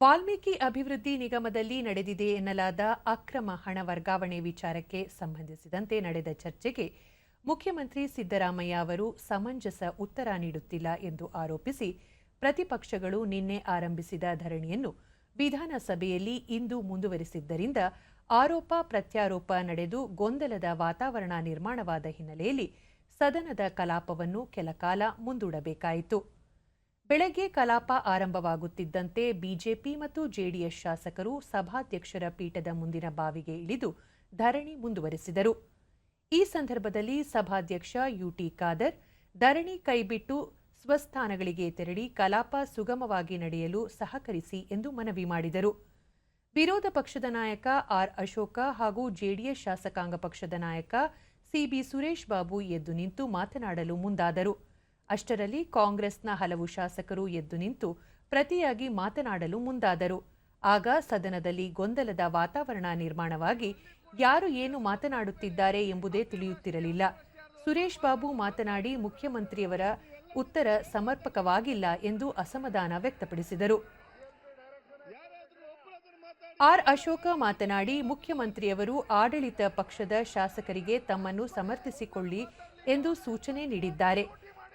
ವಾಲ್ಮೀಕಿ ಅಭಿವೃದ್ಧಿ ನಿಗಮದಲ್ಲಿ ನಡೆದಿದೆ ಎನ್ನಲಾದ ಅಕ್ರಮ ಹಣ ವರ್ಗಾವಣೆ ವಿಚಾರಕ್ಕೆ ಸಂಬಂಧಿಸಿದಂತೆ ನಡೆದ ಚರ್ಚೆಗೆ ಮುಖ್ಯಮಂತ್ರಿ ಸಿದ್ದರಾಮಯ್ಯ ಅವರು ಸಮಂಜಸ ಉತ್ತರ ನೀಡುತ್ತಿಲ್ಲ ಎಂದು ಆರೋಪಿಸಿ ಪ್ರತಿಪಕ್ಷಗಳು ನಿನ್ನೆ ಆರಂಭಿಸಿದ ಧರಣಿಯನ್ನು ವಿಧಾನಸಭೆಯಲ್ಲಿ ಇಂದು ಮುಂದುವರೆಸಿದ್ದರಿಂದ ಆರೋಪ ಪ್ರತ್ಯಾರೋಪ ನಡೆದು ಗೊಂದಲದ ವಾತಾವರಣ ನಿರ್ಮಾಣವಾದ ಹಿನ್ನೆಲೆಯಲ್ಲಿ ಸದನದ ಕಲಾಪವನ್ನು ಕೆಲಕಾಲ ಮುಂದೂಡಬೇಕಾಯಿತು. ಬೆಳಗ್ಗೆ ಕಲಾಪ ಆರಂಭವಾಗುತ್ತಿದ್ದಂತೆ ಬಿಜೆಪಿ ಮತ್ತು ಜೆಡಿಎಸ್ ಶಾಸಕರು ಸಭಾಧ್ಯಕ್ಷರ ಪೀಠದ ಮುಂದಿನ ಬಾವಿಗೆ ಇಳಿದು ಧರಣಿ ಮುಂದುವರೆಸಿದರು. ಈ ಸಂದರ್ಭದಲ್ಲಿ ಸಭಾಧ್ಯಕ್ಷ ಯುಟಿ ಖಾದರ್, ಧರಣಿ ಕೈಬಿಟ್ಟು ಸ್ವಸ್ಥಾನಗಳಿಗೆ ತೆರಳಿ ಕಲಾಪ ಸುಗಮವಾಗಿ ನಡೆಯಲು ಸಹಕರಿಸಿ ಎಂದು ಮನವಿ ಮಾಡಿದರು. ವಿರೋಧ ಪಕ್ಷದ ನಾಯಕ ಆರ್ ಅಶೋಕ ಹಾಗೂ ಜೆಡಿಎಸ್ ಶಾಸಕಾಂಗ ಪಕ್ಷದ ನಾಯಕ ಸಿಬಿ ಸುರೇಶ್ ಬಾಬು ಎದ್ದು ನಿಂತು ಮಾತನಾಡಲು ಮುಂದಾದರು. ಅಷ್ಟರಲ್ಲಿ ಕಾಂಗ್ರೆಸ್ನ ಹಲವು ಶಾಸಕರು ಎದ್ದು ನಿಂತು ಪ್ರತಿಯಾಗಿ ಮಾತನಾಡಲು ಮುಂದಾದರು. ಆಗ ಸದನದಲ್ಲಿ ಗೊಂದಲದ ವಾತಾವರಣ ನಿರ್ಮಾಣವಾಗಿ ಯಾರು ಏನು ಮಾತನಾಡುತ್ತಿದ್ದಾರೆ ಎಂಬುದೇ ತಿಳಿಯುತ್ತಿರಲಿಲ್ಲ. ಸುರೇಶ್ ಬಾಬು ಮಾತನಾಡಿ ಮುಖ್ಯಮಂತ್ರಿಯವರ ಉತ್ತರ ಸಮರ್ಪಕವಾಗಿಲ್ಲ ಎಂದು ಅಸಮಾಧಾನ ವ್ಯಕ್ತಪಡಿಸಿದರು. ಆರ್ ಅಶೋಕ ಮಾತನಾಡಿ ಮುಖ್ಯಮಂತ್ರಿಯವರು ಆಡಳಿತ ಪಕ್ಷದ ಶಾಸಕರಿಗೆ ತಮ್ಮನ್ನು ಸಮರ್ಥಿಸಿಕೊಳ್ಳಿ ಎಂದು ಸೂಚನೆ ನೀಡಿದ್ದಾರೆ.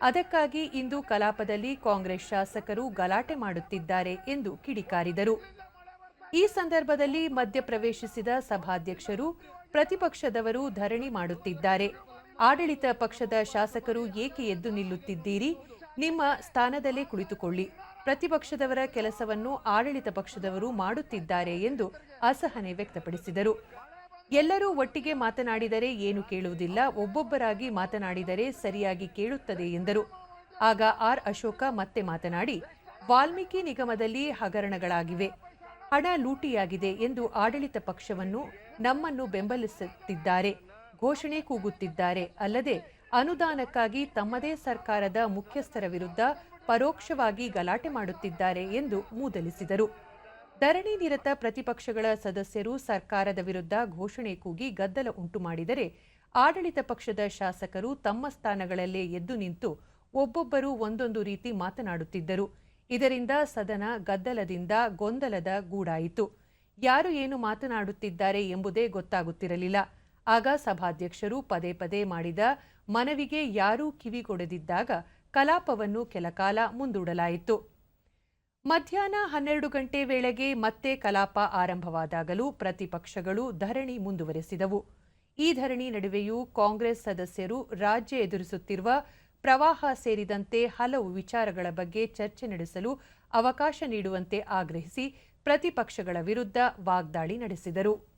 ಅದಕ್ಕಾಗಿ ಇಂದು ಕಲಾಪದಲ್ಲಿ ಕಾಂಗ್ರೆಸ್ ಶಾಸಕರು ಗಲಾಟೆ ಮಾಡುತ್ತಿದ್ದಾರೆ ಎಂದು ಕಿಡಿಕಾರಿದರು. ಈ ಸಂದರ್ಭದಲ್ಲಿ ಮಧ್ಯಪ್ರವೇಶಿಸಿದ ಸಭಾಧ್ಯಕ್ಷರು ಪ್ರತಿಪಕ್ಷದವರು ಧರಣಿ ಮಾಡುತ್ತಿದ್ದಾರೆ. ಆಡಳಿತ ಪಕ್ಷದ ಶಾಸಕರು ಏಕೆ ಎದ್ದು ನಿಲ್ಲುತ್ತಿದ್ದೀರಿ? ನಿಮ್ಮ ಸ್ಥಾನದಲ್ಲೇ ಕುಳಿತುಕೊಳ್ಳಿ. ಪ್ರತಿಪಕ್ಷದವರ ಕೆಲಸವನ್ನು ಆಡಳಿತ ಪಕ್ಷದವರು ಮಾಡುತ್ತಿದ್ದಾರೆ ಎಂದು ಅಸಹನೆ ವ್ಯಕ್ತಪಡಿಸಿದರು. ಎಲ್ಲರೂ ಒಟ್ಟಿಗೆ ಮಾತನಾಡಿದರೆ ಏನು ಕೇಳುವುದಿಲ್ಲ, ಒಬ್ಬೊಬ್ಬರಾಗಿ ಮಾತನಾಡಿದರೆ ಸರಿಯಾಗಿ ಕೇಳುತ್ತದೆ ಎಂದರು. ಆಗ ಆರ್ ಅಶೋಕ ಮತ್ತೆ ಮಾತನಾಡಿ, ವಾಲ್ಮೀಕಿ ನಿಗಮದಲ್ಲಿ ಹಗರಣಗಳಾಗಿವೆ. ಹಣ ಲೂಟಿಯಾಗಿದೆ ಎಂದು ಆಡಳಿತ ಪಕ್ಷವನ್ನು ನಮ್ಮನ್ನು ಬೆಂಬಲಿಸುತ್ತಿದ್ದಾರೆ. ಘೋಷಣೆ ಕೂಗುತ್ತಿದ್ದಾರೆ. ಅಲ್ಲದೆ, ಅನುದಾನಕ್ಕಾಗಿ ತಮ್ಮದೇ ಸರ್ಕಾರದ ಮುಖ್ಯಸ್ಥರ ವಿರುದ್ಧ ಪರೋಕ್ಷವಾಗಿ ಗಲಾಟೆ ಮಾಡುತ್ತಿದ್ದಾರೆ ಎಂದು ಮೂದಲಿಸಿದರು. ಧರಣಿ ನಿರತ ಪ್ರತಿಪಕ್ಷಗಳ ಸದಸ್ಯರು ಸರ್ಕಾರದ ವಿರುದ್ಧ ಘೋಷಣೆ ಕೂಗಿ ಗದ್ದಲ ಉಂಟು ಮಾಡಿದರೆ ಆಡಳಿತ ಪಕ್ಷದ ಶಾಸಕರು ತಮ್ಮ ಸ್ಥಾನಗಳಲ್ಲೇ ಎದ್ದು ನಿಂತು ಒಬ್ಬೊಬ್ಬರು ಒಂದೊಂದು ರೀತಿ ಮಾತನಾಡುತ್ತಿದ್ದರು. ಇದರಿಂದ ಸದನ ಗದ್ದಲದಿಂದ ಗೊಂದಲದ ಗೂಡಾಯಿತು. ಯಾರು ಏನು ಮಾತನಾಡುತ್ತಿದ್ದಾರೆ ಎಂಬುದೇ ಗೊತ್ತಾಗುತ್ತಿರಲಿಲ್ಲ. ಆಗ ಸಭಾಧ್ಯಕ್ಷರು ಪದೇ ಪದೇ ಮಾಡಿದ ಮನವಿಗೆ ಯಾರೂ ಕಿವಿಗೊಡದಿದ್ದಾಗ ಕಲಾಪವನ್ನು ಕೆಲಕಾಲ ಮುಂದೂಡಲಾಯಿತು. ಮಧ್ಯಾಹ್ನ ಹನ್ನೆರಡು ಗಂಟೆ ವೇಳೆಗೆ ಮತ್ತೆ ಕಲಾಪ ಆರಂಭವಾದಾಗಲೂ ಪ್ರತಿಪಕ್ಷಗಳು ಧರಣಿ ಮುಂದುವರೆಸಿದವು. ಈ ಧರಣಿ ನಡುವೆಯೂ ಕಾಂಗ್ರೆಸ್ ಸದಸ್ಯರು ರಾಜ್ಯ ಎದುರಿಸುತ್ತಿರುವ ಪ್ರವಾಹ ಸೇರಿದಂತೆ ಹಲವು ವಿಚಾರಗಳ ಬಗ್ಗೆ ಚರ್ಚೆ ನಡೆಸಲು ಅವಕಾಶ ನೀಡುವಂತೆ ಆಗ್ರಹಿಸಿ ಪ್ರತಿಪಕ್ಷಗಳ ವಿರುದ್ಧ ವಾಗ್ದಾಳಿ ನಡೆಸಿದರು.